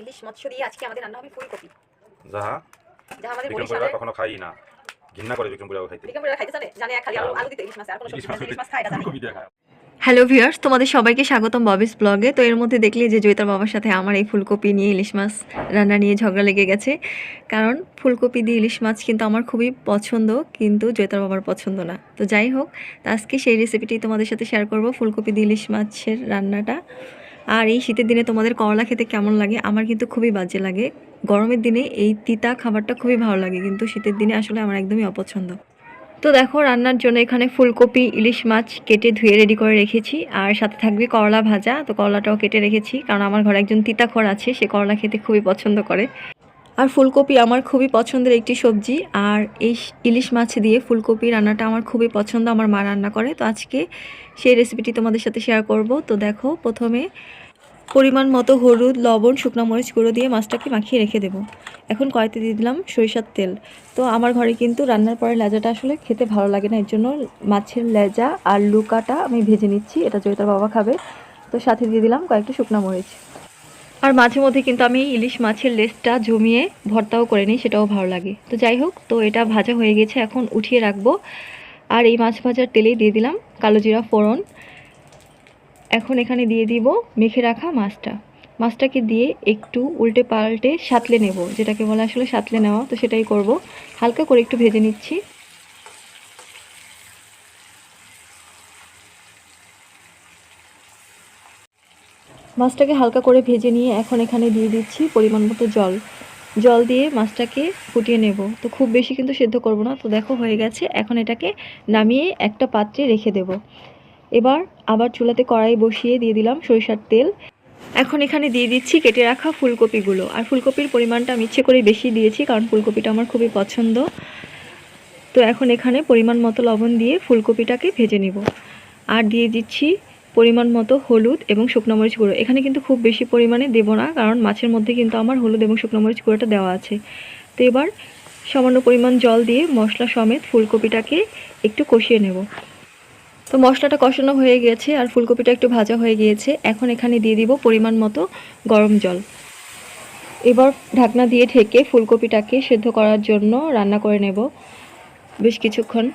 ইলিশ মৎস্য দিয়ে আজকে আমাদের রান্না হবে ফুলকপি। যাহা। যা আমাদের বরিশালে কখনো খাই না। ঘৃণা করে বিক্রম বিক্রমপুরা খাইতে। বিক্রম বিক্রমপুরা খাইতে জানে? জানে খালি আলু আলু দিতে ইলিশ মাছ আর কোনো সবজি না, ইলিশ মাছ খায় এটা জানি। ফুলকপি দিয়ে খায় হ্যালো ভিউয়ার্স তোমাদের সবাইকে স্বাগতম ববিস ব্লগে। তো এর মধ্যে দেখলি যে জয়িতার বাবার সাথে আমার এই ফুলকপি নিয়ে ইলিশ মাছ রান্না নিয়ে ঝগড়া লেগে গেছে। কারণ ফুলকপি দিয়ে ইলিশ মাছ কিন্তু আমার খুবই পছন্দ কিন্তু জয়িতার বাবার পছন্দ না। তো যাই হোক তো আজকে সেই রেসিপিটি তোমাদের সাথে শেয়ার করব ফুলকপি দিয়ে ইলিশ মাছের রান্নাটা। আর এই শীতের দিনে তোমাদের করলা খেতে কেমন লাগে? আমার কিন্তু খুবই বাজে লাগে। গরমের দিনে এই তিতা খাবারটা খুবই ভালো লাগে, কিন্তু শীতের দিনে আসলে আমার একদমই অপছন্দ। তো দেখো, রান্নার জন্য এখানে ফুলকপি, ইলিশ মাছ কেটে ধুয়ে রেডি করে রেখেছি। আর সাথে থাকবে করলা ভাজা। তো করলাটাও কেটে রেখেছি, কারণ আমার ঘরে একজন তিতাখর আছে, সে করলা খেতে খুবই পছন্দ করে। আর ফুলকপি আমার খুবই পছন্দের একটি সবজি। আর এই ইলিশ মাছ দিয়ে ফুলকপি রান্নাটা আমার খুবই পছন্দ, আমার মা রান্না করে। তো আজকে সেই রেসিপিটি তোমাদের সাথে শেয়ার করব। তো দেখো, প্রথমে পরিমাণ মতো হলুদ, লবণ, শুকনো মরিচ গুঁড়ো দিয়ে মাছটাকে মাখিয়ে রেখে দেবো। এখন কড়াইতে দিয়ে দিলাম সরিষার তেল। তো আমার ঘরে কিন্তু রান্নার পরে লেজাটা আসলে খেতে ভালো লাগে না, এর জন্য মাছের লেজা আর লুকাটা আমি ভেজে নিচ্ছি। এটা জয়িতার বাবা খাবে। তো সাথে দিয়ে দিলাম কয়েকটা শুকনো মরিচ। আর মাঝে মধ্যে কিন্তু আমি ইলিশ মাছের লেজটা জমিয়ে ভর্তাও করে নিই, সেটাও ভালো লাগে। তো যাই হোক, তো এটা ভাজা হয়ে গেছে, এখন উঠিয়ে রাখব। আর এই মাছ ভাজার তেলেই দিয়ে দিলাম কালো জিরা ফোড়ন। এখন এখানে দিয়ে দিব মেখে রাখা মাছটা। মাছটাকে দিয়ে একটু উল্টে পাল্টে সাতলে নেব, যেটাকে বলে আসলে সাতলে নেওয়া, তো সেটাই করব। হালকা করে একটু ভেজে নিচ্ছি। মাছটাকে হালকা করে ভেজে নিয়ে এখন এখানে দিয়ে দিচ্ছি পরিমাণ মতো জল। জল দিয়ে মাছটাকে ফুটিয়ে নেব। তো খুব বেশি কিন্তু সেদ্ধ করব না। তো দেখো হয়ে গেছে। এখন এটাকে নামিয়ে একটা পাত্রে রেখে দেব। এবার আবার চুলাতে কড়াই বসিয়ে দিয়ে দিলাম সরিষার তেল। এখন এখানে দিয়ে দিচ্ছি কেটে রাখা ফুলকপিগুলো। আর ফুলকপির পরিমাণটা আমি ইচ্ছে করেই বেশি দিয়েছি, কারণ ফুলকপিটা আমার খুবই পছন্দ। তো এখন এখানে পরিমাণ মতো লবণ দিয়ে ফুলকপিটাকে ভেজে নেব। আর দিয়ে দিচ্ছি পরিমাণ মতো হলুদ এবং শুকনো মরিচ গুঁড়ো। এখানে কিন্তু খুব বেশি পরিমাণে দেব না, কারণ মাছের মধ্যে কিন্তু আমার হলুদ এবং শুকনো মরিচ গুঁড়োটা দেওয়া আছে। তো এবার সামান্য পরিমাণ জল দিয়ে মশলা সমেত ফুলকপিটাকে একটু কষিয়ে নেব। তো মশলাটা কষানো হয়ে গেছে আর ফুলকপিটা একটু ভাজা হয়ে গিয়েছে। এখন এখানে দিয়ে দিব পরিমাণ মতো গরম জল। এবার ঢাকনা দিয়ে ঢেকে ফুলকপিটাকে সেদ্ধ করার জন্য রান্না করে নেব। বেশ কিছুক্ষণ।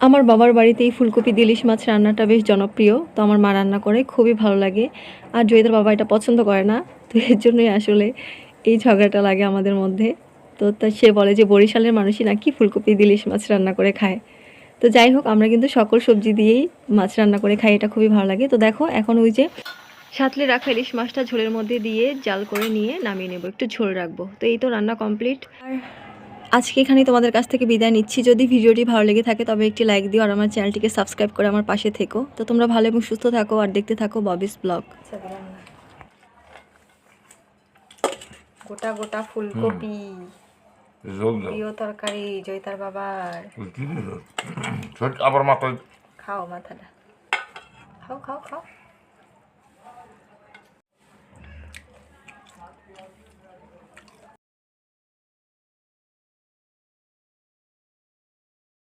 আমার বাবার বাড়িতে এই ফুলকপি দিয়ে ইলিশ মাছ রান্নাটা বেশ জনপ্রিয়, তো আমার মা রান্না করে, খুবই ভালো লাগে। আর জয়িতার বাবা এটা পছন্দ করে না, তো এর জন্যই আসলে এই ঝগড়াটা লাগে আমাদের মধ্যে। তো তা সে বলে যে বরিশালের মানুষই নাকি ফুলকপি দিয়ে ইলিশ মাছ রান্না করে খায়। তো যাই হোক, আমরা কিন্তু সকল সবজি দিয়েই মাছ রান্না করে খাই, এটা খুবই ভালো লাগে। তো দেখো, এখন ওই যে সাতলে রাখা ইলিশ মাছটা ঝোলের মধ্যে দিয়ে জাল করে নিয়ে নামিয়ে নেব, একটু ঝোল রাখব। তো এই তো রান্না কমপ্লিট। আর আজকে এখানে তোমাদের কাছ থেকে বিদায় নিচ্ছি। যদি ভিডিওটি ভালো লেগে থাকে তবে একটি লাইক দিও আর আমার চ্যানেলটিকে সাবস্ক্রাইব করে আমার পাশে থেকো। তো তোমরা ভালো এবং সুস্থ থাকো আর দেখতে থাকো ববিস ব্লগ। গোটা গোটা ফুলকপি। প্রিয় তরকারি জয়তার বাবার। খাও মাথাটা। খাও খাও খাও।